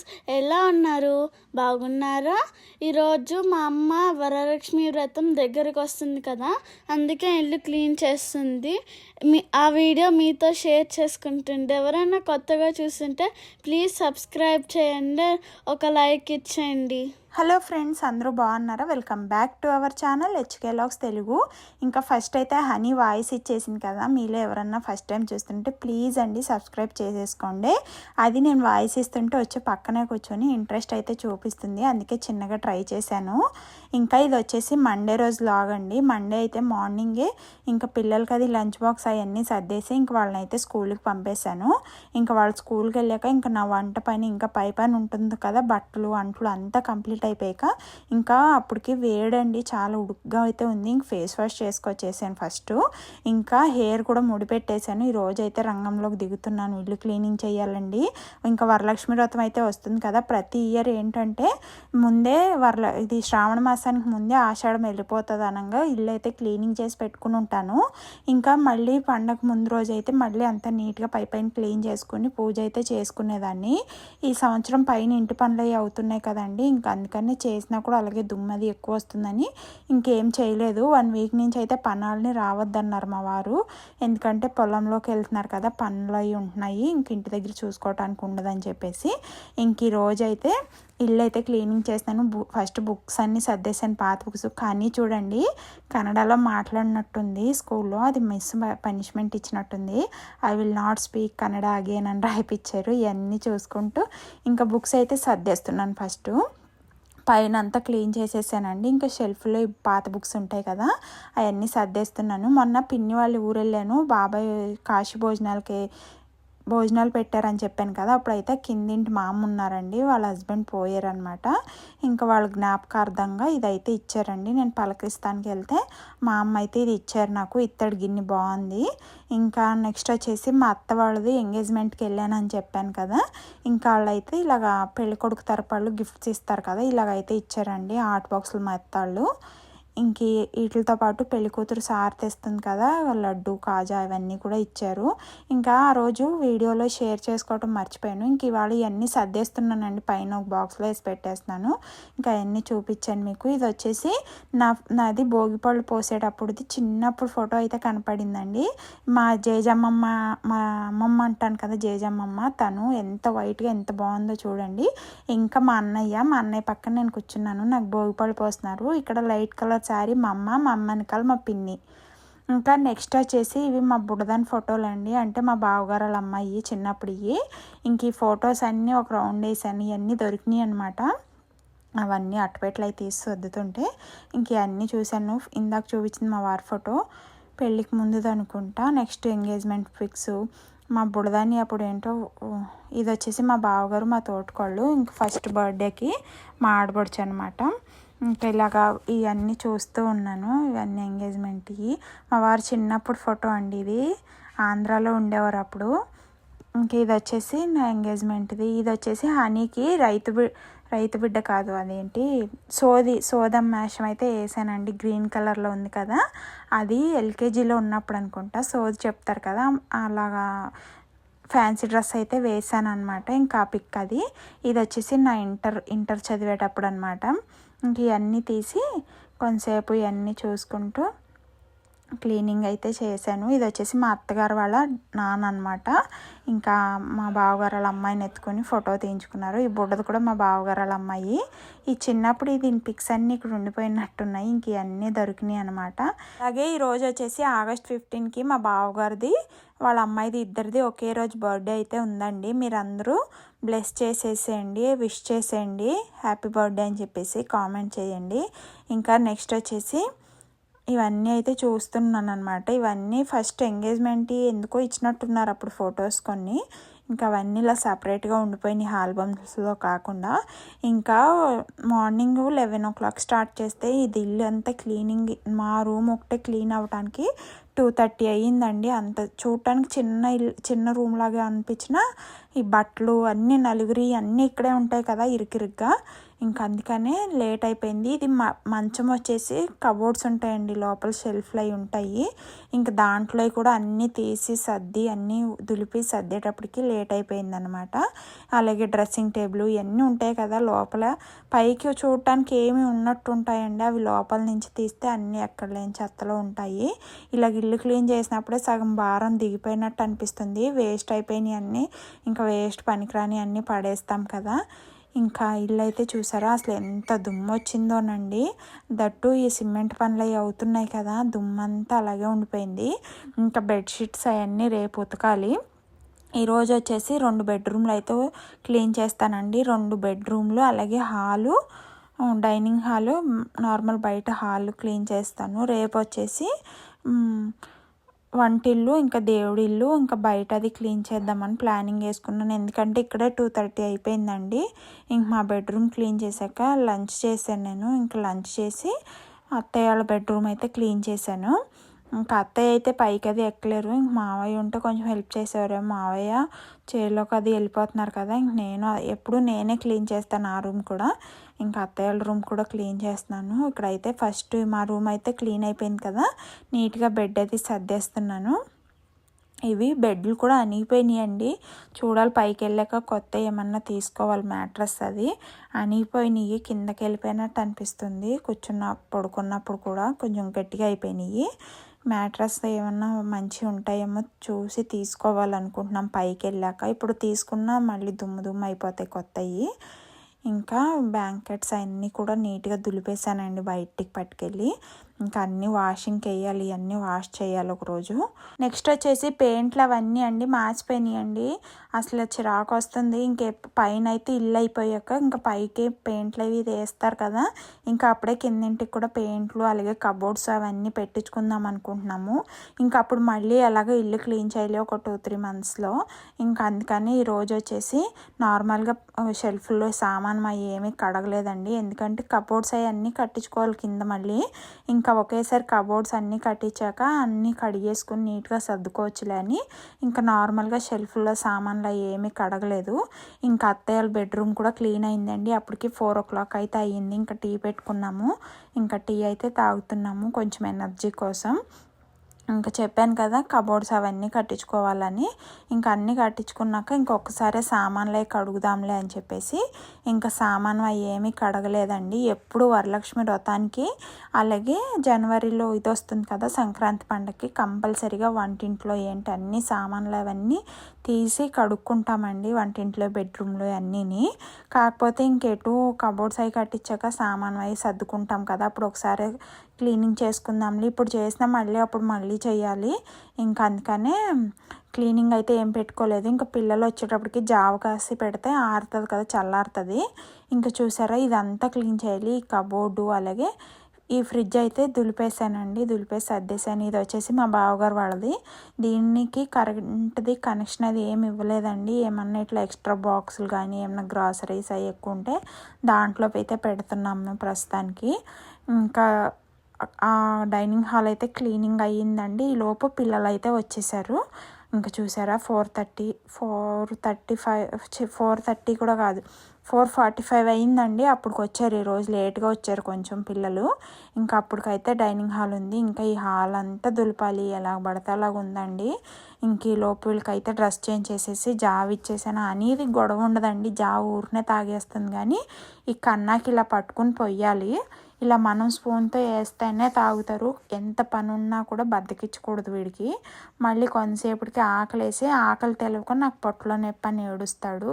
Friends ఎలా ఉన్నారు? బాగున్నారా? ఈరోజు మా అమ్మ వరలక్ష్మి వ్రతం దగ్గరకు వస్తుంది కదా అందుకే ఇల్లు క్లీన్ చేస్తుంది. మీ ఆ వీడియో మీతో షేర్ చేసుకుంటుండే. ఎవరైనా కొత్తగా చూస్తుంటే ప్లీజ్ సబ్స్క్రైబ్ చేయండి ఒక లైక్ ఇచ్చేయండి. హలో ఫ్రెండ్స్ అందరూ బాగున్నారా? Welcome back to our channel HK logs Telugu. ఇంకా ఫస్ట్ అయితే హనీ వాయిస్ ఇచ్చేసింది కదా మీలో ఎవరన్నా ఫస్ట్ టైం చూస్తుంటే ప్లీజ్ అండి సబ్స్క్రైబ్ చేసేసుకోండి. అది నేను వాయిస్ ఇస్తుంటే వచ్చి పక్కనే కూర్చొని ఇంట్రెస్ట్ అయితే చూపిస్తుంది అందుకే చిన్నగా ట్రై చేశాను. ఇంకా ఇది వచ్చేసి మండే రోజు లాగ్ అండి. మండే అయితే మార్నింగే ఇంకా పిల్లలకి అది లంచ్ బాక్స్ అవన్నీ సర్దేసి ఇంక వాళ్ళని అయితే స్కూల్కి పంపేశాను. ఇంకా వాళ్ళు స్కూల్కి వెళ్ళాక ఇంకా నా వంట పైన ఇంకా పై పని ఉంటుంది కదా బట్టలు అంట్లు అంతా కంప్లీట్ అయిపోయాక ఇంకా అప్పటికి వేడండి. చాలా ఉడుకుగా అయితే ఉంది. ఇంక ఫేస్ వాష్ చేసుకొచ్చేసాను ఫస్ట్ ఇంకా హెయిర్ కూడా ముడిపెట్టేశాను ఈ రోజు అయితే రంగంలోకి దిగుతున్నాను. ఇల్లు క్లీనింగ్ చేయాలండి. ఇంకా వరలక్ష్మి వ్రతం అయితే వస్తుంది కదా. ప్రతి ఇయర్ ఏంటంటే ముందే వరల ఇది శ్రావణ మాసానికి ముందే ఆషాఢం వెళ్ళిపోతుంది అనగా ఇల్లు అయితే క్లీనింగ్ చేసి పెట్టుకుని ఉంటాను. ఇంకా మళ్ళీ పండగ ముందు రోజు అయితే మళ్ళీ అంత నీట్గా పై పైన క్లీన్ చేసుకుని పూజ అయితే చేసుకునేదాన్ని. ఈ సంవత్సరం పైన ఇంటి పనులు అవి అవుతున్నాయి కదండి. ఇంకా అందుకని చేసినా కూడా అలాగే దుమ్మది ఎక్కువ వస్తుందని ఇంకేం చేయలేదు. వన్ వీక్ నుంచి అయితే పనాలని రావద్దన్నారు మా వారు. ఎందుకంటే పొలంలోకి వెళ్తున్నారు కదా పనులు అవి ఉంటున్నాయి. ఇంక ఇంటి దగ్గర చూసుకోవటానికి ఉండదని చెప్పేసి ఇంక ఈ రోజైతే అయితే ఇల్లు అయితే క్లీనింగ్ చేస్తాను. బు ఫస్ట్ బుక్స్ అన్నీ సర్దేశాను పాత బుక్స్. కానీ చూడండి కన్నడలో మాట్లాడినట్టుంది స్కూల్లో. అది miss punishment ఇచ్చినట్టుంది. I will not speak Kannada again అని రాయిపించారు ఇవన్నీ చూసుకుంటూ ఇంకా బుక్స్ అయితే సర్దేస్తున్నాను ఫస్ట్. పైన అంతా క్లీన్ చేసేసానండి. ఇంకా షెల్ఫ్లో పాత బుక్స్ ఉంటాయి కదా అవన్నీ సర్దేస్తున్నాను. మొన్న పిన్ని వాళ్ళు ఊరెళ్ళాను. బాబాయ్ కాశీ భోజనాలకి భోజనాలు పెట్టారని చెప్పాను కదా అప్పుడైతే కిందింటి మామ ఉన్నారండి వాళ్ళ హస్బెండ్ పోయారనమాట ఇంకా వాళ్ళ జ్ఞాపకార్థంగా ఇదైతే ఇచ్చారండి. నేను పలకరిస్తానికి వెళ్తే మా అమ్మ అయితే ఇది ఇచ్చారు నాకు ఇత్తడి గిన్నె బాగుంది. ఇంకా నెక్స్ట్ వచ్చేసి మా అత్త వాళ్ళది ఎంగేజ్మెంట్కి వెళ్ళానని చెప్పాను కదా ఇంకా వాళ్ళైతే ఇలాగ పెళ్ళికొడుకు తరపు వాళ్ళు గిఫ్ట్స్ ఇస్తారు కదా ఇలాగైతే ఇచ్చారండి ఆర్ట్ బాక్సులు మా అత్త వాళ్ళు. ఇంక వీటితో పాటు పెళ్ళి కూతురు సార్ తెస్తుంది కదా లడ్డు కాజా ఇవన్నీ కూడా ఇచ్చారు. ఇంకా ఆ రోజు వీడియోలో షేర్ చేసుకోవటం మర్చిపోయాను. ఇంక ఇవాళ ఇవన్నీ సర్దేస్తున్నానండి. పైన ఒక బాక్స్లో వేసి పెట్టేస్తున్నాను. ఇంకా అవన్నీ చూపించాను మీకు. ఇది వచ్చేసి నా నాది భోగిపళ్ళు పోసేటప్పుడుది. చిన్నప్పుడు ఫోటో అయితే కనపడిందండి. మా జేజమ్మమ్మ మా అమ్మమ్మ అంటాను కదా జేజమ్మమ్మ తను ఎంత వైట్గా ఎంత బాగుందో చూడండి. ఇంకా మా అన్నయ్య మా అన్నయ్య పక్కన నేను కూర్చున్నాను. నాకు భోగిపళ్ళు పోస్తున్నారు. ఇక్కడ లైట్ కలర్ శారీ మా అమ్మ మా అమ్మ వెనకాల మా పిన్ని. ఇంకా నెక్స్ట్ వచ్చేసి ఇవి మా బుడదాని ఫోటోలు అండి. అంటే మా బావగారు వాళ్ళ అమ్మాయి చిన్నప్పుడు ఇవి. ఇంక ఈ ఫొటోస్ అన్నీ ఒక రౌండ్ వేసాను. ఇవన్నీ దొరికినాయి అనమాట అవన్నీ అటుపెట్లు అయితే తీసి సర్దుతుంటే ఇంక ఇవన్నీ చూశాను. ఇందాక చూపించింది మా వారి ఫోటో పెళ్ళికి ముందుది అనుకుంటా. నెక్స్ట్ ఎంగేజ్మెంట్ పిక్స్ మా బుడదాన్ని అప్పుడు ఏంటో ఇది వచ్చేసి మా బావగారు మా తోటకోళ్ళు ఇంక ఫస్ట్ బర్త్డేకి మా ఆడబడుచు అనమాట ఇంకా ఇలాగా ఇవన్నీ చూస్తూ ఉన్నాను ఇవన్నీ ఎంగేజ్మెంట్కి. మా వారు చిన్నప్పుడు ఫోటో అండి ఇది ఆంధ్రాలో ఉండేవారు అప్పుడు. ఇంక ఇది వచ్చేసి నా ఎంగేజ్మెంట్ది. ఇది వచ్చేసి హనీకి రైతు బి రైతు బిడ్డ కాదు అదేంటి సోది సోదం మేషం అయితే వేసానండి గ్రీన్ కలర్లో ఉంది కదా. అది ఎల్కేజీలో ఉన్నప్పుడు అనుకుంటా సోది చెప్తారు కదా అలాగా ఫ్యాన్సీ డ్రెస్ అయితే వేసాను అనమాట ఇంకా పిక్ అది. ఇది వచ్చేసి నా ఇంటర్ ఇంటర్ చదివేటప్పుడు అనమాట ఇంక ఇవన్నీ తీసి కొంతసేపు ఇవన్నీ చూసుకుంటూ క్లీనింగ్ అయితే చేశాను. ఇది వచ్చేసి మా అత్తగారు వాళ్ళ నాన్న అనమాట ఇంకా మా బావగారు వాళ్ళ అమ్మాయిని ఎత్తుకొని ఫోటో తీయించుకున్నారు. ఈ బుడ్డది కూడా మా బావగారు వాళ్ళ అమ్మాయి. ఈ చిన్నప్పుడు దీని పిక్స్ అన్నీ ఇక్కడ ఉండిపోయినట్టున్నాయి. ఇంక ఇవన్నీ దొరికినాయి అనమాట అలాగే ఈ రోజు వచ్చేసి ఆగస్ట్ ఫిఫ్టీన్కి మా బావగారిది వాళ్ళ అమ్మాయిది ఇద్దరిది ఒకే రోజు బర్త్డే అయితే ఉందండి. మీరందరూ బ్లెస్ చేసేసేయండి విష్ చేసేయండి. హ్యాపీ బర్త్డే అని చెప్పేసి కామెంట్ చేయండి. ఇంకా నెక్స్ట్ వచ్చేసి ఇవన్నీ అయితే చూస్తున్నాను అనమాట ఇవన్నీ ఫస్ట్ ఎంగేజ్మెంట్ ఎందుకో ఇచ్చినట్టున్నారు అప్పుడు ఫొటోస్ కొన్ని. ఇంకా అవన్నీ ఇలా సపరేట్గా ఉండిపోయినాయి ఆల్బమ్స్లో కాకుండా. ఇంకా morning eleven o'clock start చేస్తే ఇది ఇల్లు అంతా క్లీనింగ్ మా రూమ్ ఒకటే క్లీన్ అవ్వడానికి టూ థర్టీ అయ్యిందండి. అంత చూడటానికి చిన్న ఇల్లు చిన్న రూమ్ లాగా అనిపించిన ఈ బట్టలు అన్నీ నలుగురి అన్నీ ఇక్కడే ఉంటాయి కదా ఇరికిరిగ్గా. ఇంకా అందుకనే లేట్ అయిపోయింది. ఇది మ మంచం వచ్చేసి కబోర్డ్స్ ఉంటాయండి లోపల షెల్ఫ్లు అవి ఉంటాయి. ఇంకా దాంట్లో కూడా అన్నీ తీసి సర్ది అన్నీ దులిపి సర్దేటప్పటికి లేట్ అయిపోయింది అనమాట అలాగే డ్రెస్సింగ్ టేబుల్ ఇవన్నీ ఉంటాయి కదా లోపల. పైకి చూడటానికి ఏమి ఉన్నట్టు ఉంటాయండి అవి లోపల నుంచి తీస్తే అన్నీ ఎక్కడ లేని చెత్తలో ఉంటాయి. ఇలా ఇల్లు క్లీన్ చేసినప్పుడే సగం భారం దిగిపోయినట్టు అనిపిస్తుంది. వేస్ట్ అయిపోయినాయి అన్నీ ఇంకా వేస్ట్ పనికిరాని అన్నీ పడేస్తాం కదా. ఇంకా ఇల్లు అయితే చూసారా? అసలు ఎంత దుమ్ము వచ్చిందోనండి దట్టు ఈ సిమెంట్ పనులు అవి అవుతున్నాయి కదా దుమ్మంతా అలాగే ఉండిపోయింది. ఇంకా బెడ్షీట్స్ అవన్నీ రేపు ఉతకాలి. ఈరోజు వచ్చేసి రెండు బెడ్రూమ్లు అయితే క్లీన్ చేస్తానండి. రెండు బెడ్రూమ్లు అలాగే హాలు డైనింగ్ హాలు నార్మల్ బయట హాల్ క్లీన్ చేస్తాను. రేపు వచ్చేసి వంటిల్లు ఇంకా దేవుడి ఇల్లు ఇంకా బయట అది క్లీన్ చేద్దామని ప్లానింగ్ వేసుకున్నాను. ఎందుకంటే ఇక్కడే టూ థర్టీ అయిపోయిందండి. ఇంక మా బెడ్రూమ్ క్లీన్ చేశాక లంచ్ చేశాను నేను. ఇంకా లంచ్ చేసి అత్తయ్య వాళ్ళ బెడ్రూమ్ అయితే క్లీన్ చేశాను. ఇంకా అత్తయ్య అయితే పైకి అది ఎక్కలేరు. ఇంక మావయ్య ఉంటే కొంచెం హెల్ప్ చేసేవారు. మావయ్య చేలోకి అది వెళ్ళిపోతున్నారు కదా ఇంక నేను ఎప్పుడు నేనే క్లీన్ చేస్తాను ఆ రూమ్ కూడా. ఇంకా అత్తయ్య రూమ్ కూడా క్లీన్ చేస్తున్నాను. ఇక్కడైతే ఫస్ట్ మా రూమ్ అయితే క్లీన్ అయిపోయింది కదా నీట్గా బెడ్ అది సర్దేస్తున్నాను. ఇవి బెడ్లు కూడా అనిగిపోయినాయండి. చూడాలి పైకి వెళ్ళాక కొత్త ఏమన్నా తీసుకోవాలి మ్యాట్రస్ అది. అనిగిపోయినాయి కిందకి వెళ్ళిపోయినట్టు అనిపిస్తుంది. కూర్చున్న పడుకున్నప్పుడు కూడా కొంచెం గట్టిగా అయిపోయినాయి. మ్యాట్రస్ ఏమన్నా మంచిగా ఉంటాయేమో చూసి తీసుకోవాలనుకుంటున్నాం పైకి వెళ్ళాక. ఇప్పుడు తీసుకున్నా మళ్ళీ దుమ్ము దుమ్ము అయిపోతాయి కొత్తవి ఇంకా బ్యాంకెట్స్ అన్నీ కూడా నీట్గా దులిపేశానండి బయటికి పట్టుకెళ్ళి. ఇంకా అన్నీ వాషింగ్కి వేయాలి అన్నీ వాష్ చేయాలి ఒకరోజు. నెక్స్ట్ వచ్చేసి పెయింట్లు అవన్నీ అండి మార్చిపోయినాయి అండి అసలు చిరాకు వస్తుంది. ఇంకే పైన అయితే ఇల్లు అయిపోయాక ఇంకా పైకి పెయింట్లు అవి వేస్తారు కదా. ఇంకా అప్పుడే కిందింటికి కూడా పెయింట్లు అలాగే కబోర్డ్స్ అవన్నీ పెట్టించుకుందాం అనుకుంటున్నాము. ఇంకా అప్పుడు మళ్ళీ అలాగే ఇల్లు క్లీన్ చేయాలి ఒక టూ త్రీ మంత్స్లో. ఇంకా అందుకని ఈరోజు వచ్చేసి నార్మల్గా షెల్ఫ్లో సామాన్ మా ఏమీ కడగలేదండి. ఎందుకంటే కబోర్డ్స్ అవి అన్నీ కట్టించుకోవాలి కింద మళ్ళీ. ఇంకా ఒకేసారి కబోర్డ్స్ అన్నీ కట్టించాక అన్నీ కడిగేసుకుని నీట్గా సర్దుకోవచ్చులే అని. ఇంకా నార్మల్గా షెల్ఫ్లో సామాన్లు ఏమీ కడగలేదు. ఇంకా అత్తయ్య బెడ్రూమ్ కూడా క్లీన్ అయిందండి. అప్పటికి ఫోర్ ఓ క్లాక్ అయితే అయ్యింది. ఇంకా టీ పెట్టుకున్నాము. ఇంకా టీ అయితే తాగుతున్నాము. కొంచెం ఎనర్జీ కోసం. ఇంకా చెప్పాను కదా కబోర్డ్స్ అవన్నీ కట్టించుకోవాలని. ఇంకా అన్నీ కట్టించుకున్నాక ఇంకొకసారి సామాన్లే కడుగుదాంలే అని చెప్పేసి ఇంకా సామాను అవి ఏమీ కడగలేదండి. ఎప్పుడు వరలక్ష్మి వ్రతానికి అలాగే జనవరిలో ఇది వస్తుంది కదా సంక్రాంతి పండగకి కంపల్సరీగా వంటింట్లో ఏంటి అన్ని సామాన్లు అవన్నీ తీసి కడుక్కుంటామండి వంటింట్లో బెడ్రూమ్లో అన్నీని. కాకపోతే ఇంకెటు కబోర్డ్స్ అవి కట్టించాక సామాన్ అవి సర్దుకుంటాం కదా అప్పుడు ఒకసారి క్లీనింగ్ చేసుకుందాంలే. ఇప్పుడు చేసిన మళ్ళీ అప్పుడు మళ్ళీ చేయాలి. ఇంకా అందుకనే క్లీనింగ్ అయితే ఏం పెట్టుకోలేదు. ఇంకా పిల్లలు వచ్చేటప్పటికి జావ కాసి పెడితే ఆరుతుంది కదా చల్లారుతుంది. ఇంకా చూసారా ఇదంతా క్లీన్ చేయాలి. ఈ కబోర్డు అలాగే ఈ ఫ్రిడ్జ్ అయితే దులిపేసానండి. దులిపేసి సర్దేశాను ఇది వచ్చేసి మా బావగారు వాళ్ళది. దీనికి కరెంట్ది కనెక్షన్ అది ఏమి ఇవ్వలేదండి. ఏమన్నా ఇట్లా ఎక్స్ట్రా బాక్సులు కానీ ఏమన్నా గ్రాసరీస్ అవి ఎక్కువ ఉంటే దాంట్లోకి అయితే పెడుతున్నాము ప్రస్తుతానికి. ఇంకా డైనింగ్ హాల్ అయితే క్లీనింగ్ అయ్యిందండి. ఈ లోపు పిల్లలు అయితే వచ్చేసారు. ఇంకా చూసారా four thirty four thirty five four thirty కూడా కాదు ఫోర్ ఫార్టీ ఫైవ్ అయ్యిందండి. అప్పటికి వచ్చారు ఈరోజు లేట్గా వచ్చారు కొంచెం పిల్లలు. ఇంకా అప్పటికైతే డైనింగ్ హాల్ ఉంది. ఇంకా ఈ హాల్ అంతా దులపాలి ఎలా పడితే అలాగ ఉందండి. ఇంక ఈ లోపు డ్రెస్ చేంజ్ చేసేసి జావ్ ఇచ్చేసాను. అనేది గొడవ ఉండదండి. జావ్ ఊరినే తాగేస్తుంది కానీ ఈ కన్నాకి ఇలా పట్టుకుని పొయ్యాలి. ఇలా మనం స్పూన్తో వేస్తేనే తాగుతారు. ఎంత పని ఉన్నా కూడా బద్దకిచ్చకూడదు వీడికి. మళ్ళీ కొంతసేపటికి ఆకలి వేసి ఆకలి తెలవక నాకు పొట్టలో నొప్పి అని ఏడుస్తాడు.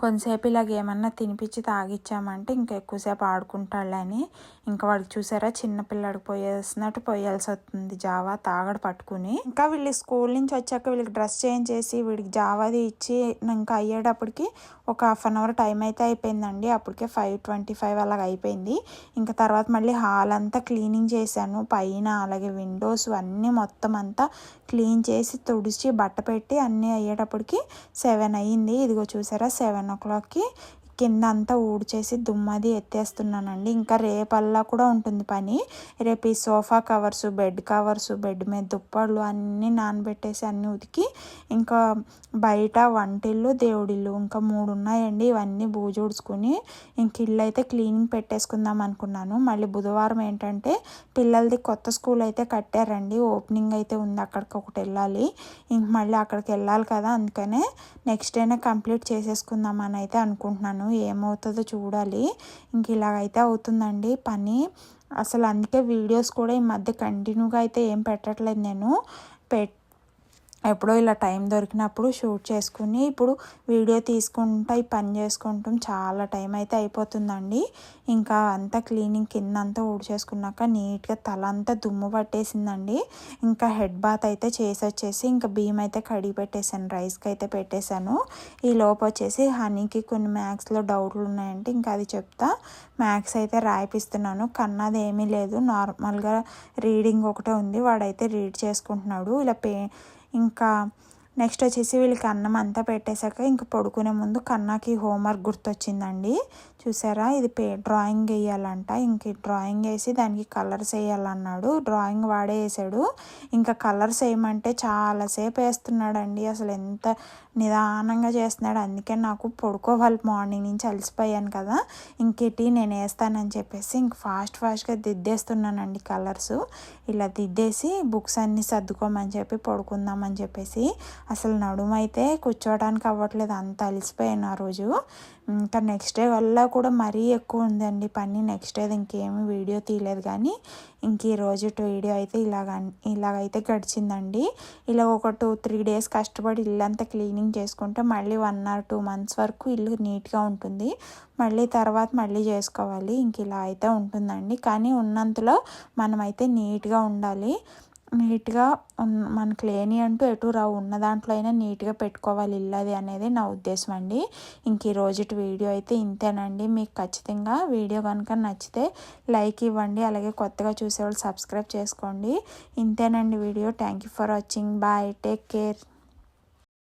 కొంతసేపు ఇలాగ ఏమన్నా తినిపించి తాగిచ్చామంటే ఇంకా ఎక్కువసేపు ఆడుకుంటాళ్ళని. ఇంకా వాడికి చూసారా చిన్నపిల్లాడికి పోయేసినట్టు పోయాల్సి వస్తుంది జావా తాగడు పట్టుకుని. ఇంకా వీళ్ళు స్కూల్ నుంచి వచ్చాక వీళ్ళకి డ్రెస్ చేంజ్ చేసి వీడికి జావాది ఇచ్చి ఇంకా అయ్యేటప్పటికి ఒక హాఫ్ అన్ అవర్ టైం అయితే అయిపోయిందండి. అప్పటికే ఫైవ్ ట్వంటీ ఫైవ్ అలాగ అయిపోయింది. ఇంకా తర్వాత మళ్ళీ హాల్ అంతా క్లీనింగ్ చేశాను. పైన అలాగే విండోస్ అన్నీ మొత్తం అంతా క్లీన్ చేసి తుడిచి బట్ట పెట్టి అన్నీ అయ్యేటప్పటికి సెవెన్ అయ్యింది. ఇదిగో చూసారా సెవెన్ ఓ క్లాక్కి కింద అంతా ఊడ్చేసి దుమ్మది ఎత్తేస్తున్నానండి. ఇంకా రేపల్లా కూడా ఉంటుంది పని. రేపు ఈ sofa covers bed covers bed మీద దుప్పళ్ళు అన్నీ నానబెట్టేసి అన్నీ ఉతికి ఇంకా బయట వంటిల్లు దేవుడిల్లు ఇంకా మూడు ఉన్నాయండి ఇవన్నీ బూజూడ్చుకుని ఇంక ఇల్లు అయితే క్లీనింగ్ పెట్టేసుకుందాం అనుకున్నాను. మళ్ళీ బుధవారం ఏంటంటే పిల్లలది కొత్త స్కూల్ అయితే కట్టారండి. ఓపెనింగ్ అయితే ఉంది అక్కడికి ఒకటి వెళ్ళాలి. ఇంక మళ్ళీ అక్కడికి వెళ్ళాలి కదా అందుకనే నెక్స్ట్ డేనే కంప్లీట్ చేసేసుకుందామని అయితే అనుకుంటున్నాను. ఏమవుతుందో చూడాలి. ఇంక ఇలాగైతే అవుతుందండి పని. అసలు అందుకే వీడియోస్ కూడా ఈ మధ్య కంటిన్యూగా అయితే ఏం పెట్టట్లేదు నేను. పెట్ ఎప్పుడో ఇలా టైం దొరికినప్పుడు షూట్ చేసుకుని ఇప్పుడు వీడియో తీసుకుంటా ఈ పని చేసుకుంటాం. చాలా టైం అయితే అయిపోతుందండి. ఇంకా అంతా క్లీనింగ్ కింద అంతా ఊడ్చేసుకున్నాక నీట్గా తల అంతా దుమ్ము పట్టేసిందండి. ఇంకా హెడ్ బాత్ అయితే చేసి వచ్చేసి ఇంకా బియ్యం అయితే కడిగి పెట్టేశాను రైస్కి అయితే పెట్టేశాను. ఈ లోపు వచ్చేసి హనీకి కొన్ని మ్యాథ్స్లో డౌట్లు ఉన్నాయంటే ఇంకా అది చెప్తా. మ్యాథ్స్ అయితే రాయిపిస్తున్నాను కన్నది ఏమీ లేదు. నార్మల్గా రీడింగ్ ఒకటే ఉంది వాడైతే రీడ్ చేసుకుంటున్నాడు. ఇలా పే ఇంకా నెక్స్ట్ వచ్చేసి వీళ్ళకి అన్నం అంతా పెట్టేశాక ఇంక పడుకునే ముందు కన్నాకి హోంవర్క్ గుర్తొచ్చిందండి. చూసారా? ఇది పే డ్రాయింగ్ వేయాలంట ఇంక డ్రాయింగ్ వేసి దానికి కలర్స్ వేయాలన్నాడు డ్రాయింగ్ వాడే వేసాడు ఇంకా కలర్స్ వేయమంటే చాలాసేపు వేస్తున్నాడండి అసలు ఎంత నిదానంగా చేస్తున్నాడు. అందుకే నాకు పడుకోవాలి. మార్నింగ్ నుంచి అలసిపోయాను కదా. ఇంకేటి నేను వేస్తానని చెప్పేసి ఇంక ఫాస్ట్ ఫాస్ట్గా దిద్దేస్తున్నానండి కలర్స్. ఇలా దిద్దేసి బుక్స్ అన్నీ సర్దుకోమని చెప్పి పడుకుందామని చెప్పేసి అసలు నడుమైతే కూర్చోవడానికి అవ్వట్లేదు. అంత అలసిపోయాను ఆ రోజు. ఇంకా నెక్స్ట్ డే వల్ల కూడా మరీ ఎక్కువ ఉందండి పని. నెక్స్ట్ డే ఇంకేమి వీడియో తీయలేదు కానీ ఇంక ఈరోజు వీడియో అయితే ఇలాగ ఇలాగైతే గడిచిందండి. ఇలా ఒక టూ త్రీ డేస్ కష్టపడి ఇల్లంతా క్లీనింగ్ చేసుకుంటే మళ్ళీ వన్ ఆర్ టూ మంత్స్ వరకు ఇల్లు నీట్గా ఉంటుంది. మళ్ళీ తర్వాత మళ్ళీ చేసుకోవాలి. ఇంక ఇలా అయితే ఉంటుందండి. కానీ ఉన్నంతలో మనమైతే నీట్గా ఉండాలి. నీట్గా మనకు లేని అంటూ ఎటు రావు. ఉన్న దాంట్లో అయినా నీట్గా పెట్టుకోవాలి ఇల్లది అనేది నా ఉద్దేశం అండి. ఇంక ఈ రోజుటి వీడియో అయితే ఇంతేనండి. మీకు ఖచ్చితంగా వీడియో కనుక నచ్చితే లైక్ ఇవ్వండి. అలాగే కొత్తగా చూసేవాళ్ళు సబ్స్క్రైబ్ చేసుకోండి. ఇంతేనండి video. Thank you for watching. Bye. Take care.